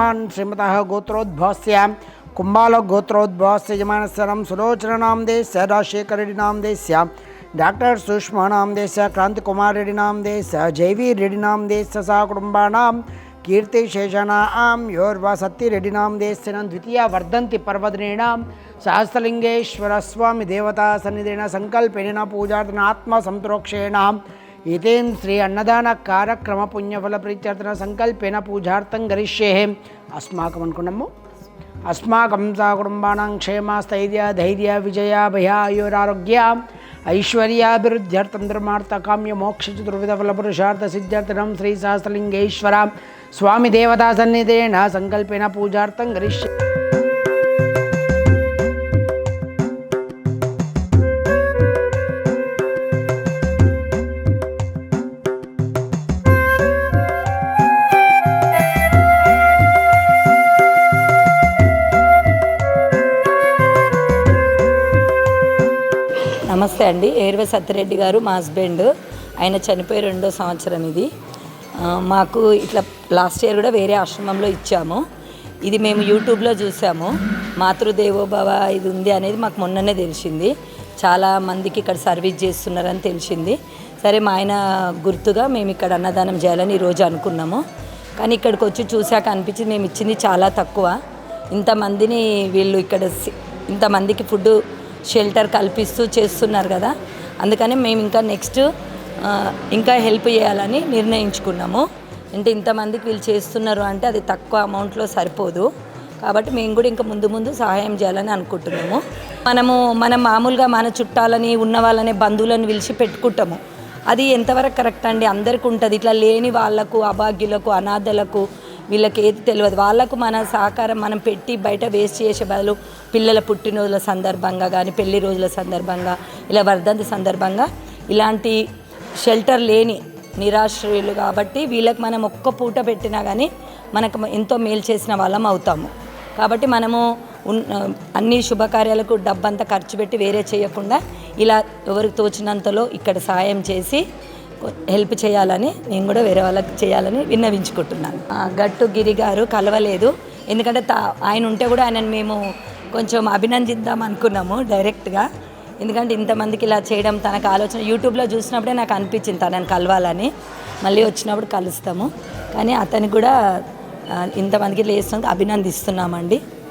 ब्रह्मन् श्रीमतः गोत्रोद्भवस्य कुम्बालगोत्रोद्भवस्य जयवीर सुलोचननां देशस्य राजशेखररेड्डिनां देशस्य डाक्टर् सुष्माणां देशस्य क्रान्तिकुमाररेड्डिनां देशस्य जैवीरेड्डिनां देशस्य सहकुटुम्बाणां, कीर्तिशेषणां, योर्वसत्तिरेड्डिनां देशेन द्वितीया वर्धन्ति पर्वदिनेणां, सहस्रलिङ्गेश्वरस्वामिदेवतासन्निधेन, सङ्कल्पेन पूजार्थनात्मसन्तोक्षेणां इतेन श्री अन्नदान कार्यक्रम पुण्यफल प्रीत्यर्थन संकल्पेन पूजार्थं करिष्ये अस्माकम् अनुकुणम् अस्माकं सा कुटुम्बानां क्षेमास्थैर्य धैर्य, विजया भयायोरारोग्या ऐश्वर्याभिवृद्ध्यर्थं धर्मार्थकाम्य मोक्षचतुर्विधफलपुरुषार्थसिद्ध्यर्थनं श्रीसहस्रलिङ्गेश्वरा स्वामिदेवतासन्निधेन सङ्कल्पेन पूजार्थं करिष्ये। నమస్తే అండి. ఏర్వ సత్యరెడ్డి గారు మా హస్బెండ్. ఆయన చనిపోయి రెండో సంవత్సరం ఇది. మాకు ఇట్లా లాస్ట్ ఇయర్ కూడా వేరే ఆశ్రమంలో ఇచ్చాము. ఇది మేము యూట్యూబ్లో చూసాము. మాతృదేవోభవ ఇది ఉంది అనేది మాకు మొన్ననే తెలిసింది. చాలా మందికి ఇక్కడ సర్వీస్ చేస్తున్నారని తెలిసింది. సరే మా ఆయన గుర్తుగా మేము ఇక్కడ అన్నదానం చేయాలని ఈరోజు అనుకున్నాము. కానీ ఇక్కడికి వచ్చి చూశాక అనిపించింది మేము ఇచ్చింది చాలా తక్కువ. ఇంతమందిని వీళ్ళు ఇక్కడ సి- ఇంతమందికి ఫుడ్ షెల్టర్ కల్పిస్తూ చేస్తున్నారు కదా. అందుకని మేము ఇంకా నెక్స్ట్ ఇంకా హెల్ప్ చేయాలని నిర్ణయించుకున్నాము. అంటే ఇంతమందికి వీళ్ళు చేస్తున్నారు అంటే అది తక్కువ అమౌంట్లో సరిపోదు. కాబట్టి మేము కూడా ఇంకా ముందు ముందు సహాయం చేయాలని అనుకుంటున్నాము. మనము మనం మామూలుగా మన చుట్టాలని ఉన్న వాళ్ళని బంధువులను పిలిచి పెట్టుకుంటాము. అది ఎంతవరకు కరెక్ట్ అండి? అందరికీ ఉంటుంది ఇట్లా లేని వాళ్ళకు అభాగ్యులకు అనాథలకు వీళ్ళకి ఏది తెలియదు. వాళ్ళకు మన సహకారం మనం పెట్టి బయట వేస్ట్ చేసే బదులు పిల్లల పుట్టినరోజుల సందర్భంగా కానీ పెళ్ళి రోజుల సందర్భంగా ఇలా వర్ధంతి సందర్భంగా ఇలాంటి షెల్టర్ లేని నిరాశ్రయులు కాబట్టి వీళ్ళకి మనం ఒక్క పూట పెట్టినా కానీ మనకు ఎంతో మేలు చేసిన వాళ్ళం అవుతాము. కాబట్టి మనము అన్ని శుభకార్యాలకు డబ్బంతా ఖర్చు పెట్టి వేరే చేయకుండా ఇలా ఎవరికి తోచినంతలో ఇక్కడ సాయం చేసి హెల్ప్ చేయాలని నేను కూడా వేరే వాళ్ళకి చేయాలని విన్నవించుకుంటున్నాను. గట్టు గిరి గారు కలవలేదు. ఎందుకంటే తా ఆయన ఉంటే కూడా ఆయనను మేము కొంచెం అభినందిద్దాం అనుకున్నాము డైరెక్ట్గా. ఎందుకంటే ఇంతమందికి ఇలా చేయడం తనకు ఆలోచన యూట్యూబ్లో చూసినప్పుడే నాకు అనిపించింది తనని కలవాలని. మళ్ళీ వచ్చినప్పుడు కలుస్తాము. కానీ అతనికి కూడా ఇంతమందికి లేస్తున్నందుకు అభినందిస్తున్నామండి.